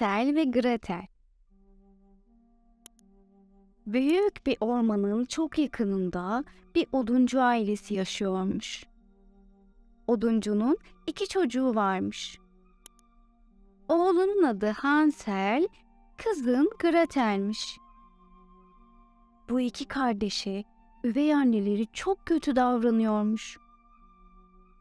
Hansel ve Gretel Büyük bir ormanın çok yakınında bir oduncu ailesi yaşıyormuş. Oduncunun iki çocuğu varmış. Oğlunun adı Hansel, kızın Gretel'miş. Bu iki kardeşe üvey anneleri çok kötü davranıyormuş.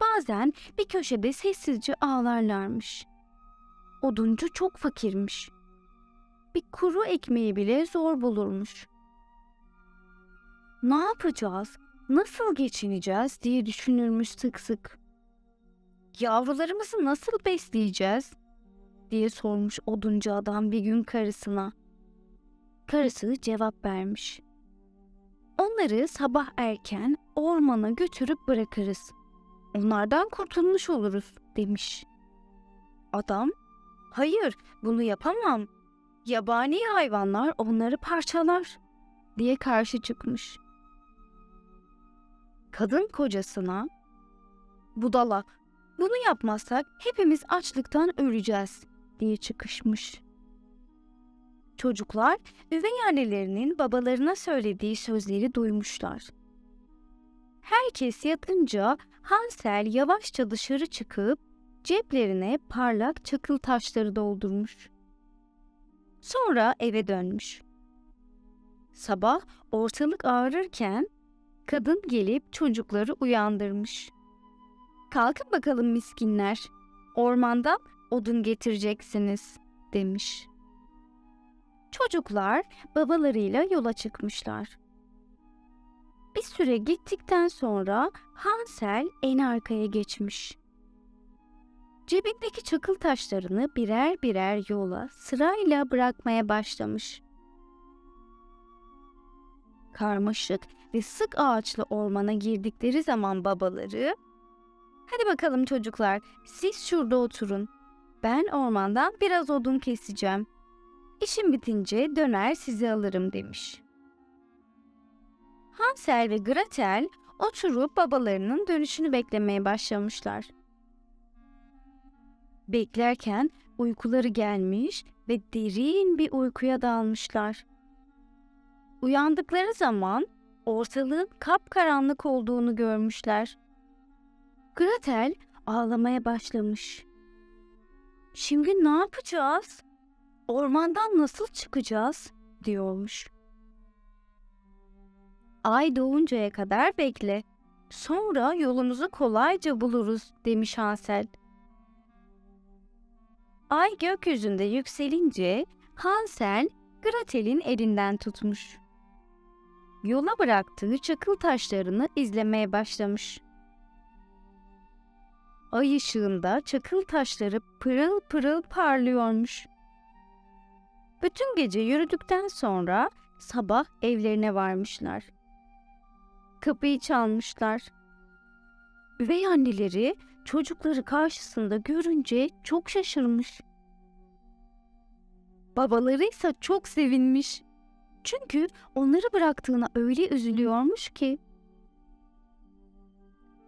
Bazen bir köşede sessizce ağlarlarmış. Oduncu çok fakirmiş. Bir kuru ekmeği bile zor bulurmuş. Ne yapacağız, nasıl geçineceğiz diye düşünürmüş sık sık. Yavrularımızı nasıl besleyeceğiz diye sormuş oduncu adam bir gün karısına. Karısı cevap vermiş. Onları sabah erken ormana götürüp bırakırız. Onlardan kurtulmuş oluruz demiş. Adam, hayır bunu yapamam. Yabani hayvanlar onları parçalar diye karşı çıkmış. Kadın kocasına, budala bunu yapmazsak hepimiz açlıktan öleceğiz diye çıkışmış. Çocuklar üvey annelerinin babalarına söylediği sözleri duymuşlar. Herkes yatınca Hansel yavaşça dışarı çıkıp ceplerine parlak çakıl taşları doldurmuş. Sonra eve dönmüş. Sabah ortalık ağrırken kadın gelip çocukları uyandırmış. Kalkın bakalım miskinler. Ormandan odun getireceksiniz demiş. Çocuklar babalarıyla yola çıkmışlar. Bir süre gittikten sonra Hansel en arkaya geçmiş. Cebindeki çakıl taşlarını birer birer yola sırayla bırakmaya başlamış. Karmaşık ve sık ağaçlı ormana girdikleri zaman babaları Hadi bakalım çocuklar, siz şurada oturun. Ben ormandan biraz odun keseceğim. İşim bitince döner sizi alırım demiş. Hansel ve Gretel oturup babalarının dönüşünü beklemeye başlamışlar. Beklerken uykuları gelmiş ve derin bir uykuya dalmışlar. Uyandıkları zaman ortalığın kapkaranlık olduğunu görmüşler. Gretel ağlamaya başlamış. Şimdi ne yapacağız? Ormandan nasıl çıkacağız? diyormuş. Ay doğuncaya kadar bekle. Sonra yolumuzu kolayca buluruz demiş Hansel. Ay gökyüzünde yükselince Hansel Gretel'in elinden tutmuş. Yola bıraktığı çakıl taşlarını izlemeye başlamış. Ay ışığında çakıl taşları pırıl pırıl parlıyormuş. Bütün gece yürüdükten sonra sabah evlerine varmışlar. Kapıyı çalmışlar. Üvey anneleri çocukları karşısında görünce çok şaşırmış. Babaları ise çok sevinmiş. Çünkü onları bıraktığına öyle üzülüyormuş ki.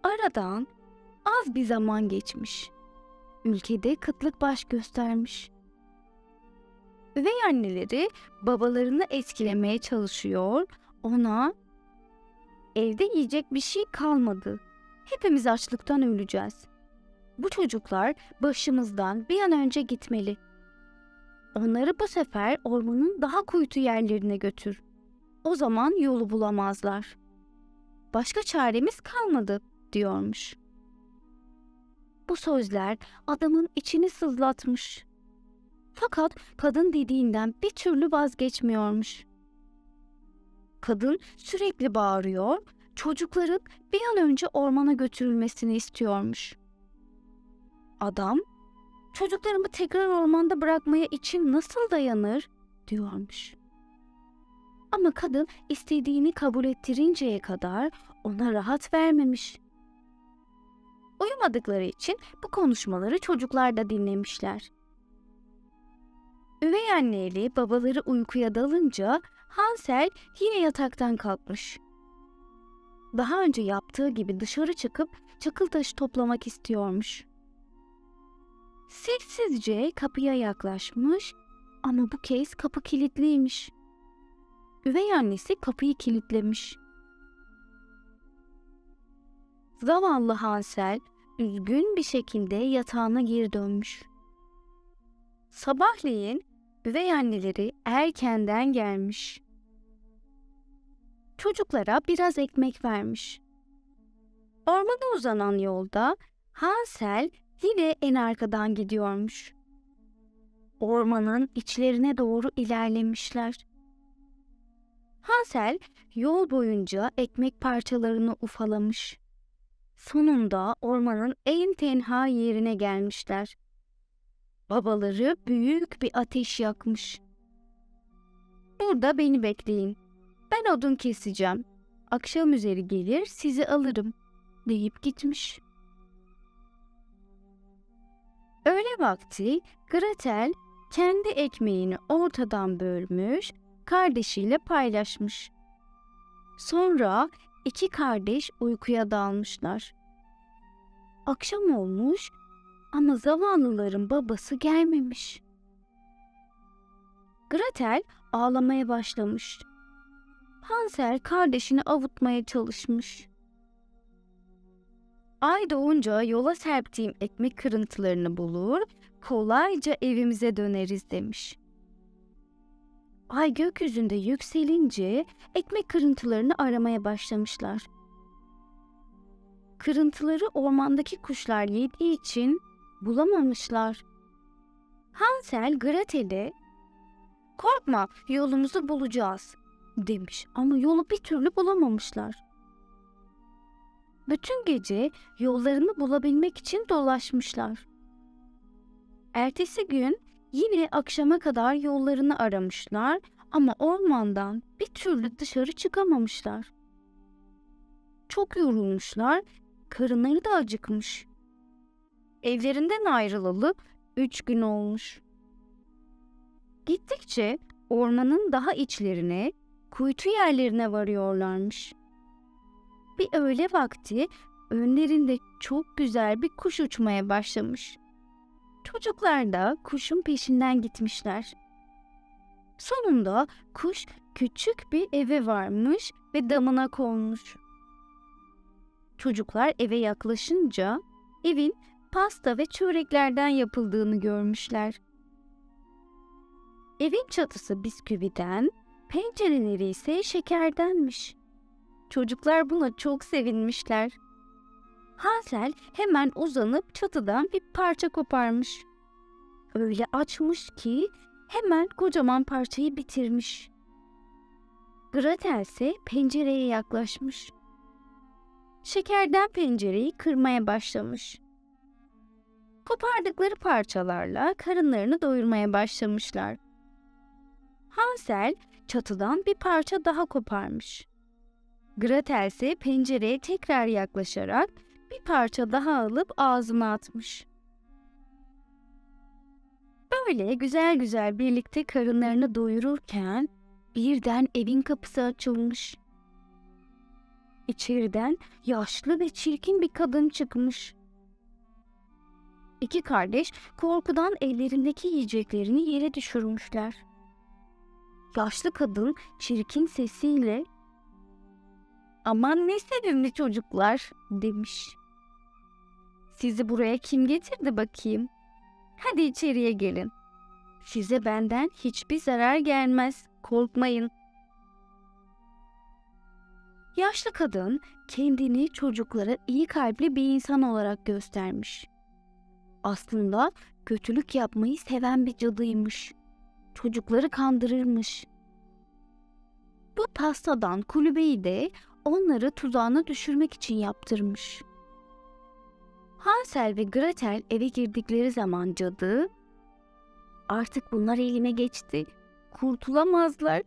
Aradan az bir zaman geçmiş. Ülkede kıtlık baş göstermiş. Üvey anneleri babalarını etkilemeye çalışıyor, ona evde yiyecek bir şey kalmadı. Hepimiz açlıktan öleceğiz. Bu çocuklar başımızdan bir an önce gitmeli. Onları bu sefer ormanın daha kuytu yerlerine götür. O zaman yolu bulamazlar. Başka çaremiz kalmadı diyormuş. Bu sözler adamın içini sızlatmış. Fakat kadın dediğinden bir türlü vazgeçmiyormuş. Kadın sürekli bağırıyor, çocukların bir an önce ormana götürülmesini istiyormuş. Adam, çocuklarımı tekrar ormanda bırakmaya için nasıl dayanır diyormuş. Ama kadın istediğini kabul ettirinceye kadar ona rahat vermemiş. Uyumadıkları için bu konuşmaları çocuklar da dinlemişler. Üvey anneyle babaları uykuya dalınca Hansel yine yataktan kalkmış. Daha önce yaptığı gibi dışarı çıkıp çakıl taşı toplamak istiyormuş. Sessizce kapıya yaklaşmış ama bu kez kapı kilitliymiş. Üvey annesi kapıyı kilitlemiş. Zavallı Hansel üzgün bir şekilde yatağına geri dönmüş. Sabahleyin üvey anneleri erkenden gelmiş. Çocuklara biraz ekmek vermiş. Ormana uzanan yolda Hansel yine en arkadan gidiyormuş. Ormanın içlerine doğru ilerlemişler. Hansel yol boyunca ekmek parçalarını ufalamış. Sonunda ormanın en tenha yerine gelmişler. Babaları büyük bir ateş yakmış. Burada beni bekleyin. Ben odun keseceğim. Akşam üzeri gelir sizi alırım deyip gitmiş. Öğle vakti Gretel kendi ekmeğini ortadan bölmüş, kardeşiyle paylaşmış. Sonra iki kardeş uykuya dalmışlar. Akşam olmuş ama zavallıların babası gelmemiş. Gretel ağlamaya başlamış. Hansel kardeşini avutmaya çalışmış. Ay doğunca yola serptiğim ekmek kırıntılarını bulur, kolayca evimize döneriz demiş. Ay gökyüzünde yükselince ekmek kırıntılarını aramaya başlamışlar. Kırıntıları ormandaki kuşlar yediği için bulamamışlar. Hansel Gretel'e "Korkma, yolumuzu bulacağız." Demiş ama yolu bir türlü bulamamışlar. Bütün gece yollarını bulabilmek için dolaşmışlar. Ertesi gün yine akşama kadar yollarını aramışlar ama ormandan bir türlü dışarı çıkamamışlar. Çok yorulmuşlar, karınları da acıkmış. Evlerinden ayrılalı üç gün olmuş. Gittikçe ormanın daha içlerine, kuytu yerlerine varıyorlarmış. Bir öğle vakti önlerinde çok güzel bir kuş uçmaya başlamış. Çocuklar da kuşun peşinden gitmişler. Sonunda kuş küçük bir eve varmış ve damına konmuş. Çocuklar eve yaklaşınca evin pasta ve çöreklerden yapıldığını görmüşler. Evin çatısı bisküviden, pencereleri ise şekerdenmiş. Çocuklar buna çok sevinmişler. Hansel hemen uzanıp çatıdan bir parça koparmış. Öyle açmış ki hemen kocaman parçayı bitirmiş. Gretel ise pencereye yaklaşmış. Şekerden pencereyi kırmaya başlamış. Kopardıkları parçalarla karınlarını doyurmaya başlamışlar. Hansel çatıdan bir parça daha koparmış. Gretel ise pencereye tekrar yaklaşarak bir parça daha alıp ağzına atmış. Böyle güzel güzel birlikte karınlarını doyururken birden evin kapısı açılmış. İçeriden yaşlı ve çirkin bir kadın çıkmış. İki kardeş korkudan ellerindeki yiyeceklerini yere düşürmüşler. Yaşlı kadın çirkin sesiyle "Aman ne sevimli çocuklar." demiş. "Sizi buraya kim getirdi bakayım? Hadi içeriye gelin. Size benden hiçbir zarar gelmez. Korkmayın." Yaşlı kadın kendini çocuklara iyi kalpli bir insan olarak göstermiş. Aslında kötülük yapmayı seven bir cadıymış. Çocukları kandırırmış. Bu pastadan kulübeyi de onları tuzağına düşürmek için yaptırmış. Hansel ve Gretel eve girdikleri zaman cadı, artık bunlar elime geçti, kurtulamazlar,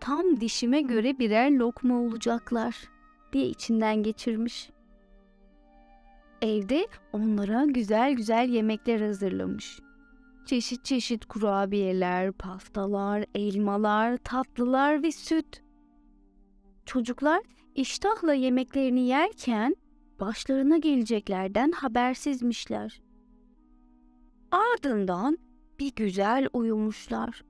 tam dişime göre birer lokma olacaklar diye içinden geçirmiş. Evde onlara güzel güzel yemekler hazırlamış. Çeşit çeşit kurabiyeler, pastalar, elmalar, tatlılar ve süt. Çocuklar iştahla yemeklerini yerken başlarına geleceklerden habersizmişler. Ardından bir güzel uyumuşlar.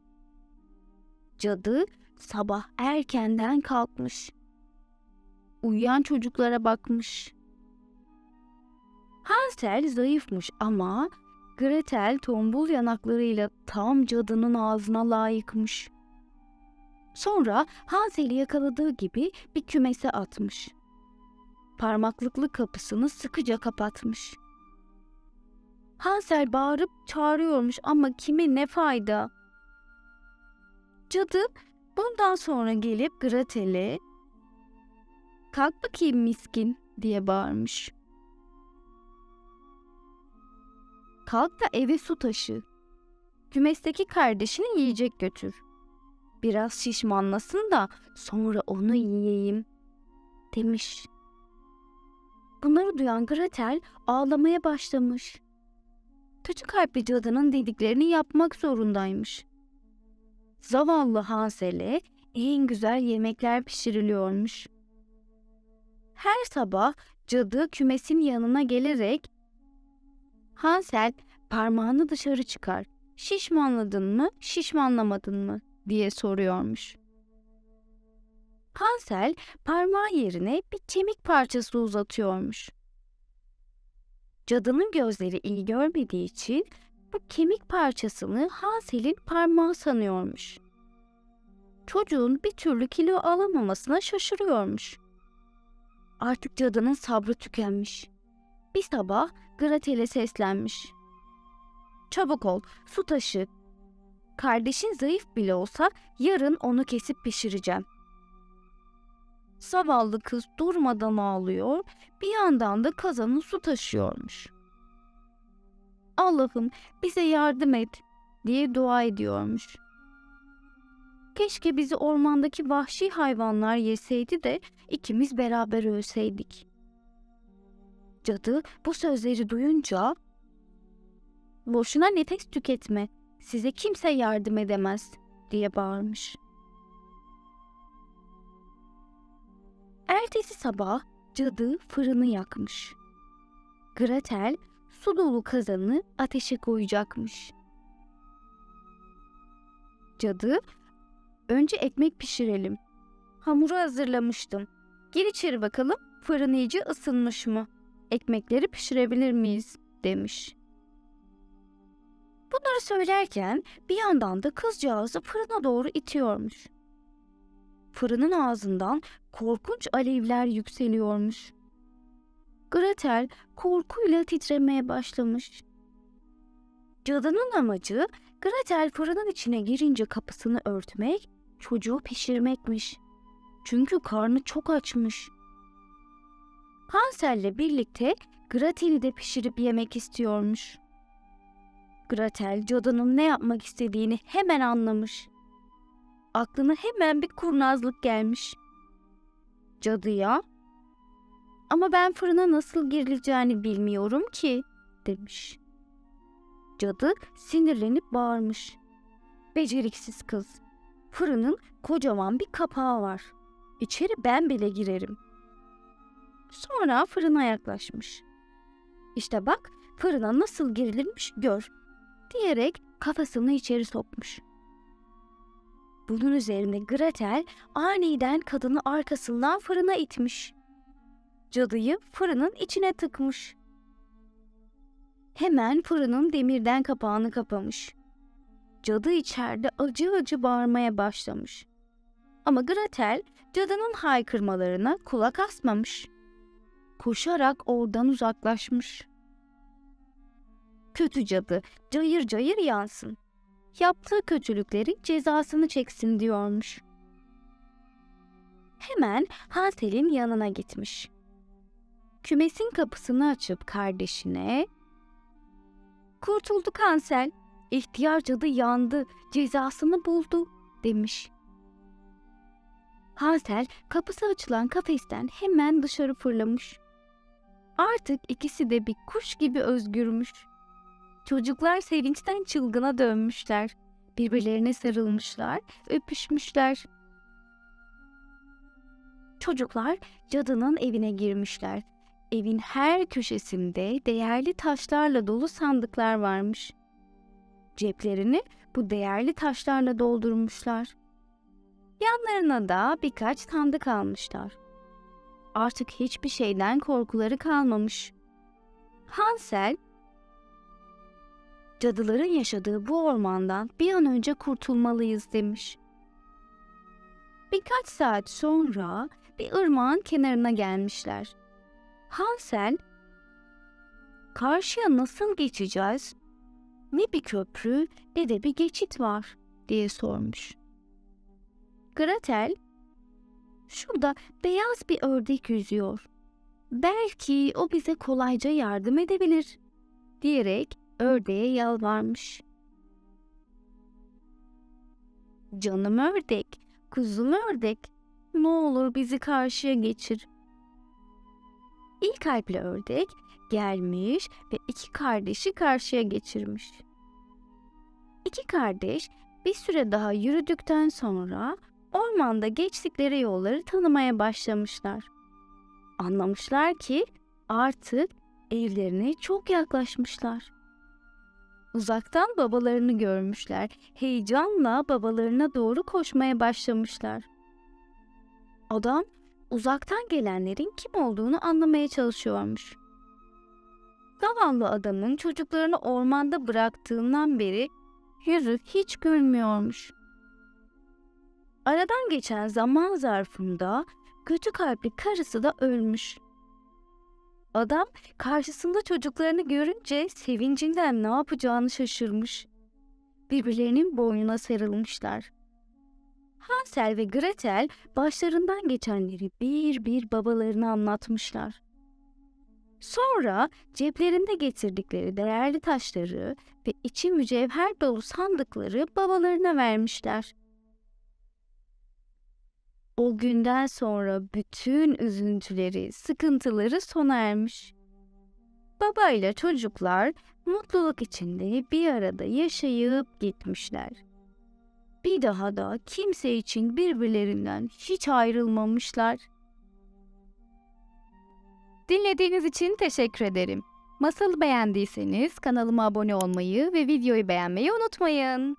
Cadı sabah erkenden kalkmış. Uyuyan çocuklara bakmış. Hansel zayıfmış ama Gretel tombul yanaklarıyla tam cadının ağzına layıkmış. Sonra Hansel'i yakaladığı gibi bir kümese atmış. Parmaklıklı kapısını sıkıca kapatmış. Hansel bağırıp çağırıyormuş ama kime ne fayda? Cadı bundan sonra gelip Gretel'e "Kalk bakayım miskin." diye bağırmış. Kalk da eve su taşı. Kümesteki kardeşini yiyecek götür. Biraz şişmanlasın da sonra onu yiyeyim." demiş. Bunları duyan Gretel ağlamaya başlamış. Kötü kalpli cadının dediklerini yapmak zorundaymış. Zavallı Hansel'e en güzel yemekler pişiriliyormuş. Her sabah cadı kümesin yanına gelerek Hansel parmağını dışarı çıkar. Şişmanladın mı, şişmanlamadın mı diye soruyormuş. Hansel parmağı yerine bir kemik parçası uzatıyormuş. Cadının gözleri iyi görmediği için bu kemik parçasını Hansel'in parmağı sanıyormuş. Çocuğun bir türlü kilo alamamasına şaşırıyormuş. Artık cadının sabrı tükenmiş. Bir sabah Gretel'e seslenmiş. Çabuk ol, su taşı. Kardeşin zayıf bile olsa yarın onu kesip pişireceğim. Zavallı kız durmadan ağlıyor, bir yandan da kazanı su taşıyormuş. Allah'ım bize yardım et diye dua ediyormuş. Keşke bizi ormandaki vahşi hayvanlar yeseydi de ikimiz beraber ölseydik. Cadı bu sözleri duyunca boşuna nefes tüketme, size kimse yardım edemez diye bağırmış. Ertesi sabah cadı fırını yakmış. Gretel su dolu kazanı ateşe koyacakmış. Cadı, önce ekmek pişirelim. Hamuru hazırlamıştım. Gir içeri bakalım fırın iyice ısınmış mı? Ekmekleri pişirebilir miyiz? demiş. Bunları söylerken bir yandan da kızcağızı fırına doğru itiyormuş. Fırının ağzından korkunç alevler yükseliyormuş. Gretel korkuyla titremeye başlamış. Cadının amacı Gretel fırının içine girince kapısını örtmek, çocuğu pişirmekmiş. Çünkü karnı çok açmış. Hansel'le birlikte Gretel'i de pişirip yemek istiyormuş. Gretel cadının ne yapmak istediğini hemen anlamış. Aklına hemen bir kurnazlık gelmiş. Cadıya, ama ben fırına nasıl girileceğini bilmiyorum ki, demiş. Cadı sinirlenip bağırmış. Beceriksiz kız. Fırının kocaman bir kapağı var. İçeri ben bile girerim. Sonra fırına yaklaşmış. İşte bak fırına nasıl girilirmiş gör diyerek kafasını içeri sokmuş. Bunun üzerine Gretel aniden kadını arkasından fırına itmiş. Cadıyı fırının içine tıkmış. Hemen fırının demirden kapağını kapamış. Cadı içeride acı acı bağırmaya başlamış. Ama Gretel cadının haykırmalarına kulak asmamış. Koşarak oradan uzaklaşmış. Kötü cadı cayır cayır yansın. Yaptığı kötülüklerin cezasını çeksin diyormuş. Hemen Hansel'in yanına gitmiş. Kümesin kapısını açıp kardeşine "Kurtulduk Hansel. İhtiyar cadı yandı, cezasını buldu." demiş. Hansel kapısı açılan kafesten hemen dışarı fırlamış. Artık ikisi de bir kuş gibi özgürmüş. Çocuklar sevinçten çılgına dönmüşler. Birbirlerine sarılmışlar, öpüşmüşler. Çocuklar cadının evine girmişler. Evin her köşesinde değerli taşlarla dolu sandıklar varmış. Ceplerini bu değerli taşlarla doldurmuşlar. Yanlarına da birkaç sandık almışlar. Artık hiçbir şeyden korkuları kalmamış. Hansel, cadıların yaşadığı bu ormandan bir an önce kurtulmalıyız demiş. Birkaç saat sonra bir ırmağın kenarına gelmişler. Hansel, karşıya nasıl geçeceğiz? Ne bir köprü ne de bir geçit var diye sormuş. Gretel, şurada beyaz bir ördek yüzüyor. Belki o bize kolayca yardım edebilir diyerek ördeğe yalvarmış. Canım ördek, kuzum ördek, ne olur bizi karşıya geçir. İlk kalpli ördek gelmiş ve iki kardeşi karşıya geçirmiş. İki kardeş bir süre daha yürüdükten sonra ormanda geçtikleri yolları tanımaya başlamışlar. Anlamışlar ki artık evlerine çok yaklaşmışlar. Uzaktan babalarını görmüşler. Heyecanla babalarına doğru koşmaya başlamışlar. Adam uzaktan gelenlerin kim olduğunu anlamaya çalışıyormuş. Zavallı adamın çocuklarını ormanda bıraktığından beri yüzü hiç gülmüyormuş. Aradan geçen zaman zarfında kötü kalpli karısı da ölmüş. Adam karşısında çocuklarını görünce sevincinden ne yapacağını şaşırmış. Birbirlerinin boynuna sarılmışlar. Hansel ve Gretel başlarından geçenleri bir bir babalarına anlatmışlar. Sonra ceplerinde getirdikleri değerli taşları ve içi mücevher dolu sandıkları babalarına vermişler. O günden sonra bütün üzüntüleri, sıkıntıları sona ermiş. Baba ile çocuklar mutluluk içinde bir arada yaşayıp gitmişler. Bir daha da kimse için birbirlerinden hiç ayrılmamışlar. Dinlediğiniz için teşekkür ederim. Masalı beğendiyseniz kanalıma abone olmayı ve videoyu beğenmeyi unutmayın.